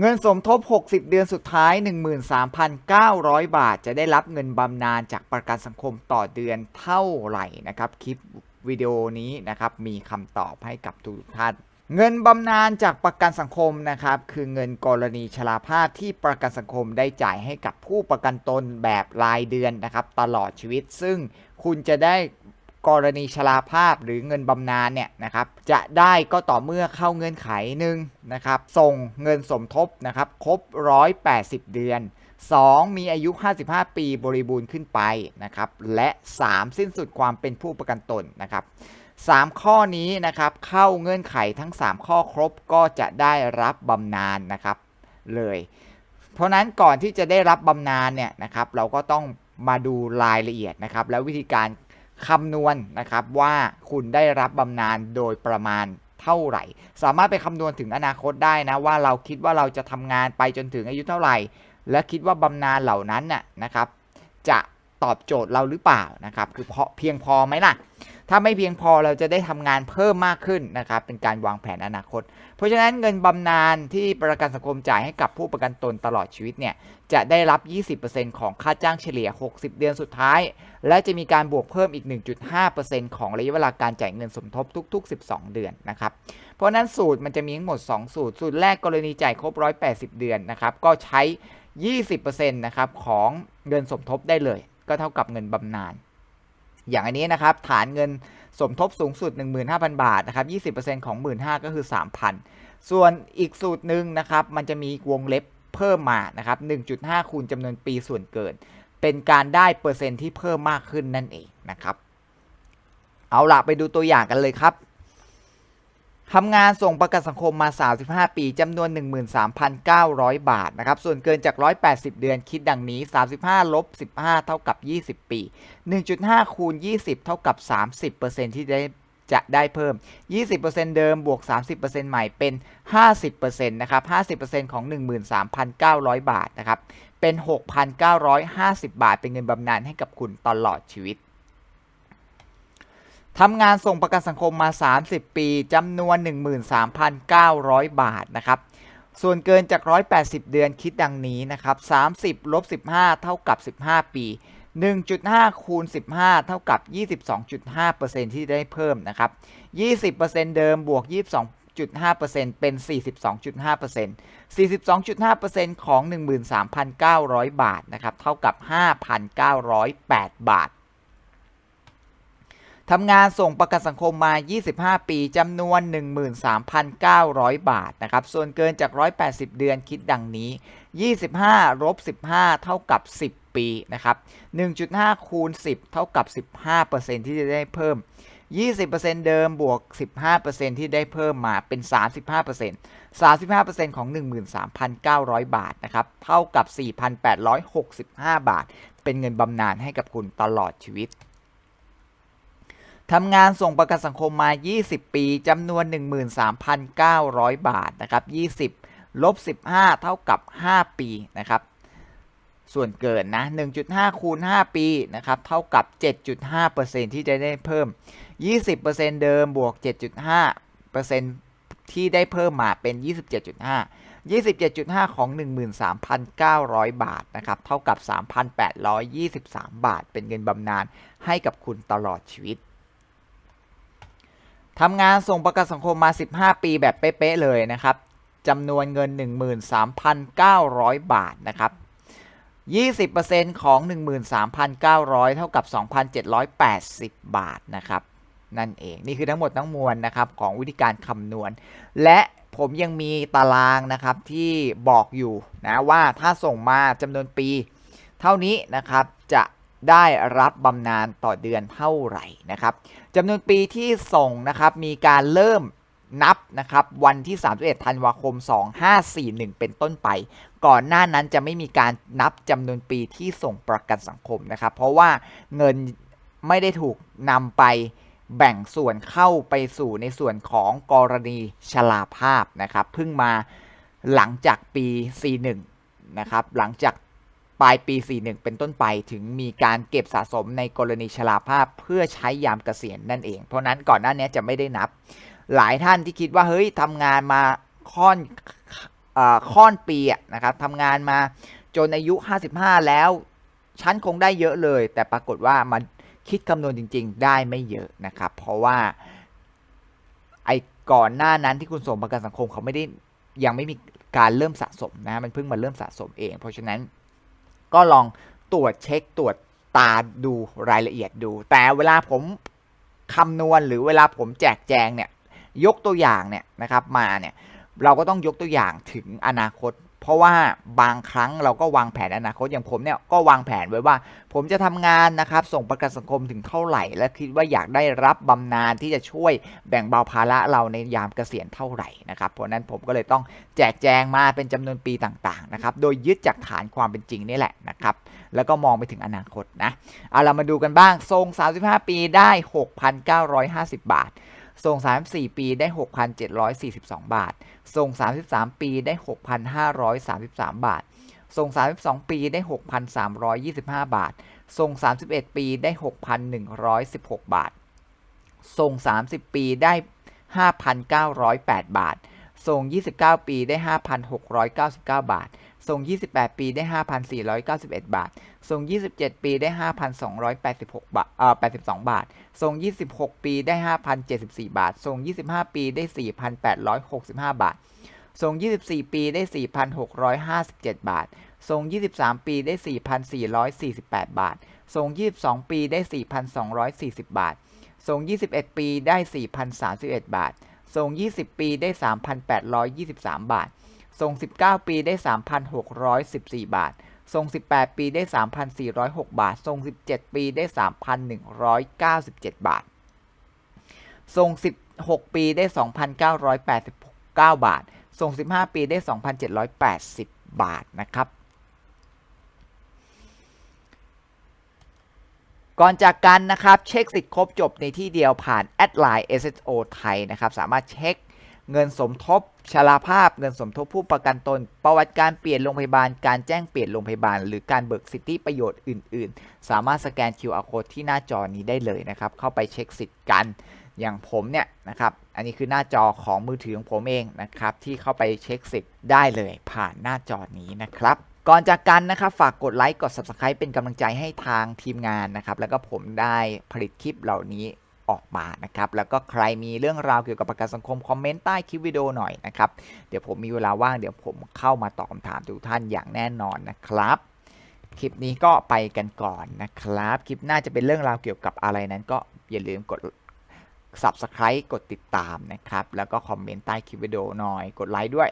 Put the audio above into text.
เงินสมทบ 60 เดือนสุดท้าย 13,900 บาท จะได้รับเงินบำนาญจากประกันสังคมต่อเดือนเท่าไหร่นะครับ คลิปวิดีโอนี้นะครับมีคำตอบให้กับทุกท่านเงินบำนาญจากประกันสังคมนะครับคือเงินกรณีชราภาพที่ประกันสังคมได้จ่ายให้กับผู้ประกันตนแบบรายเดือนนะครับตลอดชีวิต ซึ่งคุณจะได้ กรณีชราภาพหรือเงินบำนาญเนี่ยนะครับจะได้ก็ต่อเมื่อเข้าเงื่อนไขหนึ่งนะครับส่งเงินสมทบนะครับครบ 180 เดือน 2. มีอายุ 55 ปีบริบูรณ์ขึ้นไปนะครับและ 3. สิ้นสุดความเป็นผู้ประกันตนนะครับ3 ข้อนี้นะครับเข้าเงื่อนไขทั้ง 3 ข้อครบก็จะได้รับบำนาญนะครับเลย เพราะนั้นก่อนที่จะได้รับบำนาญเนี่ยนะครับเราก็ต้องมาดูรายละเอียดนะครับ แล้ววิธีการ คำนวณนะครับว่าคุณได้รับบำนาญโดยประมาณเท่าไหร่ สามารถไปคำนวณถึงอนาคตได้นะว่าเราคิดว่าเราจะทำงานไปจนถึงอายุเท่าไหร่ และคิดว่าบำนาญเหล่านั้นน่ะนะครับ จะ ตอบโจทย์เราหรือเปล่านะครับคือเพาะเพียงพอไหมล่ะ ถ้าไม่เพียงพอเราจะได้ทำงานเพิ่มมากขึ้นนะครับ เป็นการวางแผนอนาคต เพราะฉะนั้นเงินบำนาญที่ประกันสังคมจ่ายให้กับผู้ประกันตนตลอดชีวิตเนี่ยจะได้รับ 20%ของค่าจ้างเฉลี่ย 60 เดือนสุดท้าย และจะมีการบวกเพิ่มอีก 1.5%ของระยะเวลาการจ่ายเงินสมทบทุก ๆ 12 เดือนนะครับ เพราะฉะนั้นสูตรมันจะมีทั้งหมด 2 สูตร สูตรแรกกรณีจ่ายครบ 180 เดือนนะครับ ก็ใช้ 20%นะครับของเงินสมทบได้เลย ก็เท่ากับเงินบำนาญอย่างอันนี้นะครับ ฐานเงินสมทบสูงสุด 15,000 บาทนะครับ20%ของ 15,000 ก็คือ 3,000 ส่วนอีกสูตรหนึ่งนะครับ มันจะมีวงเล็บเพิ่มมานะครับ1.5 คูณจำนวนปีส่วนเกิน เป็นการได้เปอร์เซ็นต์ที่เพิ่มมากขึ้นนั่นเองนะครับ เอาล่ะไปดูตัวอย่างกันเลยครับ ทำงานส่งประกันสังคมมา 35 ปีจำนวน 13,900 บาทนะครับส่วนเกินจาก 180 เดือนคิดดังนี้ 35ลบ15 เท่ากับ 20 ปี 1.5 คูณ 20 เท่ากับ 30%ที่ได้จะได้เพิ่ม 20%เดิม บวก 30%ใหม่เป็น 50%นะครับ 50%ของ 13,900 บาทนะครับ เป็น 6,950 บาท เป็นเงินบำนาญให้กับคุณตลอดชีวิต ทำงานส่งประกันสังคมมา 30 ปีจำนวน 13,900 บาทนะครับ ส่วนเกินจาก 180 เดือนคิดดังนี้นะครับ 30 ลบ 15 เท่ากับ 15 ปี 1.5 คูณ 15 เท่ากับ 22.5%ที่ได้เพิ่มนะครับ 20%เดิมบวก 22.5%เป็น 42.5% 42.5%ของ 13,900 บาทนะครับ เท่ากับ 5,908 บาท ทำงานส่งประกันสังคมมา 25 ปีจำนวน 13,900 บาทนะครับ ส่วนเกินจาก 180 เดือนคิดดังนี้ 25ลบ15 เท่ากับ 10 ปีนะครับ 1.5 คูณ 10 เท่ากับ 15%ที่จะได้เพิ่ม 20%เดิมบวก 15%ที่ได้เพิ่มมาเป็น 35% 35%ของ 13,900 บาทนะครับ เท่ากับ 4,865 บาท เป็นเงินบำนาญให้กับคุณตลอดชีวิต ทำงานส่งประกันสังคมมา 20 ปีจำนวน 13,900 บาทนะครับ 20 ลบ 15 เท่ากับ 5 ปีนะครับ ส่วนเกินนะ 1.5 คูณ 5 ปีนะครับเท่ากับ 7.5%ที่จะได้เพิ่ม 20%เดิมบวก 7.5%ที่ได้เพิ่มมาเป็น 27.5 27.5 ของ 13,900 บาทนะครับเท่ากับ 3,823 บาท เป็นเงินบำนาญให้กับคุณตลอดชีวิต ทำงานส่งประกันสังคมมา 15 ปีแบบเป๊ะๆเลยนะครับจำนวนเงิน 13,900 บาทนะครับ 20%ของ 13,900 เท่ากับ 2,780 บาทนะครับ นั่นเอง นี่คือทั้งหมดทั้งมวลนะครับของวิธีการคำนวณ และผมยังมีตารางนะครับที่บอกอยู่นะว่าถ้าส่งมาจำนวนปี เท่านี้นะครับจะ ได้รับบำนาญต่อเดือนเท่าไหร่นะครับจำนวนปีที่ส่งนะครับมีการเริ่มนับนะครับวันที่ 31 ธันวาคม 2541 เป็นต้นไป ก่อนหน้านั้นจะไม่มีการนับจำนวนปีที่ส่งประกันสังคมนะครับ เพราะว่าเงินไม่ได้ถูกนำไปแบ่งส่วนเข้าไปสู่ในส่วนของกรณีชราภาพนะครับ เพิ่งมาหลังจากปี 41 นะครับ หลังจาก ปลายปี 41 เป็นต้นไปถึงมีการเก็บสะสมในกรณีชราภาพเพื่อใช้ยามเกษียณนั่นเอง เพราะนั้นก่อนหน้านี้จะไม่ได้นับ หลายท่านที่คิดว่าเฮ้ยทำงานมาค่อนอค่อนปีนะครับทำงานมาจนอายุ 55 แล้ว ฉันคงได้เยอะเลย แต่ปรากฏว่ามันคิดคำนวณจริง ๆ ได้ไม่เยอะนะครับ เพราะว่าไอ้ก่อนหน้านั้นที่คุณส่งประกันสังคมเขาไม่ได้ยังไม่มีการเริ่มสะสมนะมันเพิ่งมาเริ่มสะสมเอง เพราะฉะนั้น ก็ลองตรวจเช็คตรวจตาดูรายละเอียดดู แต่เวลาผมคำนวณหรือเวลาผมแจกแจงเนี่ยยกตัวอย่างเนี่ยนะครับมาเนี่ยเราก็ต้องยกตัวอย่างถึงอนาคต เพราะว่าบางครั้งเราก็วางแผนอนาคตอย่างผมเนี่ยก็วางแผนไว้ว่า ผมจะทำงานนะครับ ส่งประกันสังคมถึงเท่าไหร่ และคิดว่าอยากได้รับบำนาญที่จะช่วยแบ่งเบาภาระเราในยามเกษียณเท่าไหร่นะครับเพราะฉะนั้นผมก็เลยต้องแจกแจงมาเป็นจำนวนปีต่างๆนะครับโดยยึดจากฐานความเป็นจริงนี่แหละนะครับแล้วก็มองไปถึงอนาคตนะเอาเรามาดูกันบ้างทรง 35 ปีได้ 6,950 บาท ทรง34 ปีได้ 6,742 บาททรง33 ปีได้ 6,533 บาททรง32 ปีได้ 6,325 บาททรง31 ปีได้ 6,116 บาททรง30 ปีได้ 5,908 บาททรง29 ปีได้ 5,699 บาท ทรง 28 ปีได้ 5,491 บาท ทรง 27 ปีได้ 5,286 บาทเอ่อ82 บาท ทรง 26 ปีได้ 5,074 บาท ทรง 25 ปีได้ 4,865 บาท ทรง 24 ปีได้ 4,657 บาท ทรง 23 ปีได้ 4,448 บาท ทรง 22 ปีได้ 4,240 บาท ทรง 21 ปีได้ 4,031 บาท ทรง 20 ปีได้ 3,823 บาท ทรง 19 ปีได้ 3,614 บาท ทรง 18 ปีได้ 3,406 บาท ทรง 17 ปีได้ 3,197 บาท ทรง 16 ปีได้ 2,989 บาท ทรง 15 ปีได้ 2,780 บาทนะครับก่อนจากกันนะครับ เช็คสิทธิ์ครบจบในที่เดียวผ่านแอดไลน์ SSO ไทยนะครับ สามารถเช็ค เงินสมทบชราภาพ เงินสมทบผู้ประกันตน ประวัติการเปลี่ยนโรงพยาบาล การแจ้งเปลี่ยนโรงพยาบาล หรือการเบิกสิทธิประโยชน์อื่น ๆ สามารถสแกน QR code ที่หน้าจอนี้ได้เลยนะครับ เข้าไปเช็คสิทธิ์กัน อย่างผมเนี่ยนะครับ อันนี้คือหน้าจอของมือถือของผมเองนะครับ ที่เข้าไปเช็คสิทธิ์ได้เลยผ่านหน้าจอนี้นะครับก่อนจากกันนะครับฝากกดไลค์กด Subscribe เป็นกำลังใจให้ทางทีมงานนะครับ แล้วก็ผมได้ผลิตคลิปเหล่านี้ ออกมานะครับแล้วก็ใครมีเรื่องราวเกี่ยวกับประกันสังคมคอมเมนต์ใต้คลิปวิดีโอหน่อยนะครับเดี๋ยวผมมีเวลาว่างเดี๋ยวผมเข้ามาตอบคำถามทุกท่านอย่างแน่นอนนะครับคลิปนี้ก็ไปกันก่อนนะครับ คลิปหน้าจะเป็นเรื่องราวเกี่ยวกับอะไรนั้นก็อย่าลืมกด Subscribe กดติดตามนะครับ แล้วก็คอมเมนต์ใต้คลิปวิดีโอหน่อย กดไลค์ด้วย